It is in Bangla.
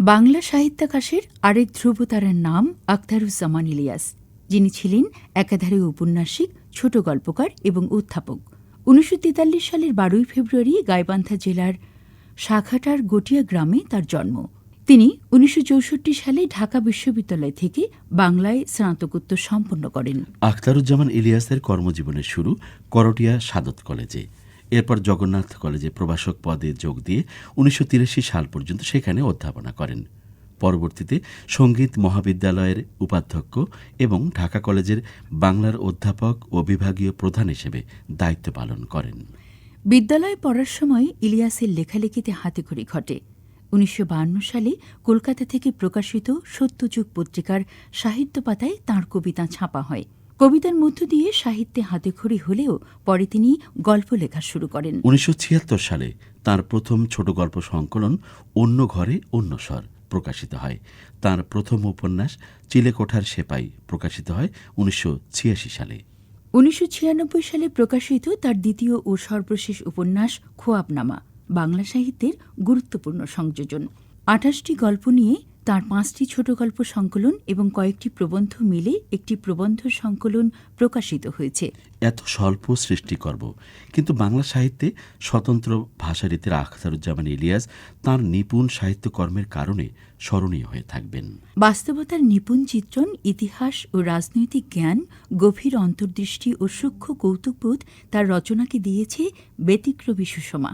বাংলা সাহিত্যাকাশের আরেক ধ্রুবতারার নাম আখতারুজ্জামান ইলিয়াস। যিনি ছিলেন একাধারে ঔপন্যাসিক, ছোট গল্পকার এবং অধ্যাপক উনিশশো তেতাল্লিশ সালের বারোই ফেব্রুয়ারি গাইবান্ধা জেলার শাখাটার গটিয়া গ্রামে তার জন্ম। তিনি উনিশশো চৌষট্টি সালে ঢাকা বিশ্ববিদ্যালয় থেকে বাংলায় স্নাতকোত্তর সম্পন্ন করেন। আখতারুজ্জামান ইলিয়াসের কর্মজীবনের শুরু করটিয়া সাদত কলেজে। এরপর জগন্নাথ কলেজে প্রভাষক পদে যোগ দিয়ে উনিশশো তিরাশি সাল পর্যন্ত সেখানে অধ্যাপনা করেন। পরবর্তীতে সংগীত মহাবিদ্যালয়ের উপাধ্যক্ষ এবং ঢাকা কলেজের বাংলার অধ্যাপক ও বিভাগীয় প্রধান হিসেবে দায়িত্ব পালন করেন। বিদ্যালয়ে পড়ার সময় ইলিয়াসের লেখালেখিতে হাতেখড়ি ঘটে। উনিশশো সালে কলকাতা থেকে প্রকাশিত সত্যযুগ পত্রিকার সাহিত্য পাতায় তাঁর কবিতা ছাপা হয়। কবিতার মধ্য দিয়ে সাহিত্যে হাতেখড়ি হলেও পরে তিনি গল্প লেখা শুরু করেন। উনিশশো ছিয়াত্তর সালে তার প্রথম ছোট গল্প সংকলন অন্য ঘরে অন্য স্বর প্রকাশিত হয়। তার প্রথম উপন্যাস চিলেকোঠার সেপাই প্রকাশিত হয় উনিশশো ছিয়াশি সালে। উনিশশো ছিয়ানব্বই সালে প্রকাশিত তার দ্বিতীয় ও সর্বশেষ উপন্যাস খোয়াবনামা বাংলা সাহিত্যের গুরুত্বপূর্ণ সংযোজন। আঠাশটি গল্প নিয়ে তার পাঁচটি ছোট গল্প সংকলন এবং কয়েকটি প্রবন্ধ মিলে একটি প্রবন্ধ সংকলন প্রকাশিত হয়েছে। এত স্বল্প সৃষ্টিকর্ম কিন্তু বাংলা সাহিত্যে স্বতন্ত্র ভাষারীতির আখতারুজ্জামান ইলিয়াস তার নিপুণ সাহিত্যকর্মের কারণে স্মরণীয় হয়ে থাকবেন। বাস্তবতার নিপুণ চিত্রণ ইতিহাস ও রাজনৈতিক জ্ঞান গভীর অন্তর্দৃষ্টি ও সূক্ষ্ম কৌতুকবোধ তার রচনাকে দিয়েছে ব্যতিক্রমী সুষমা।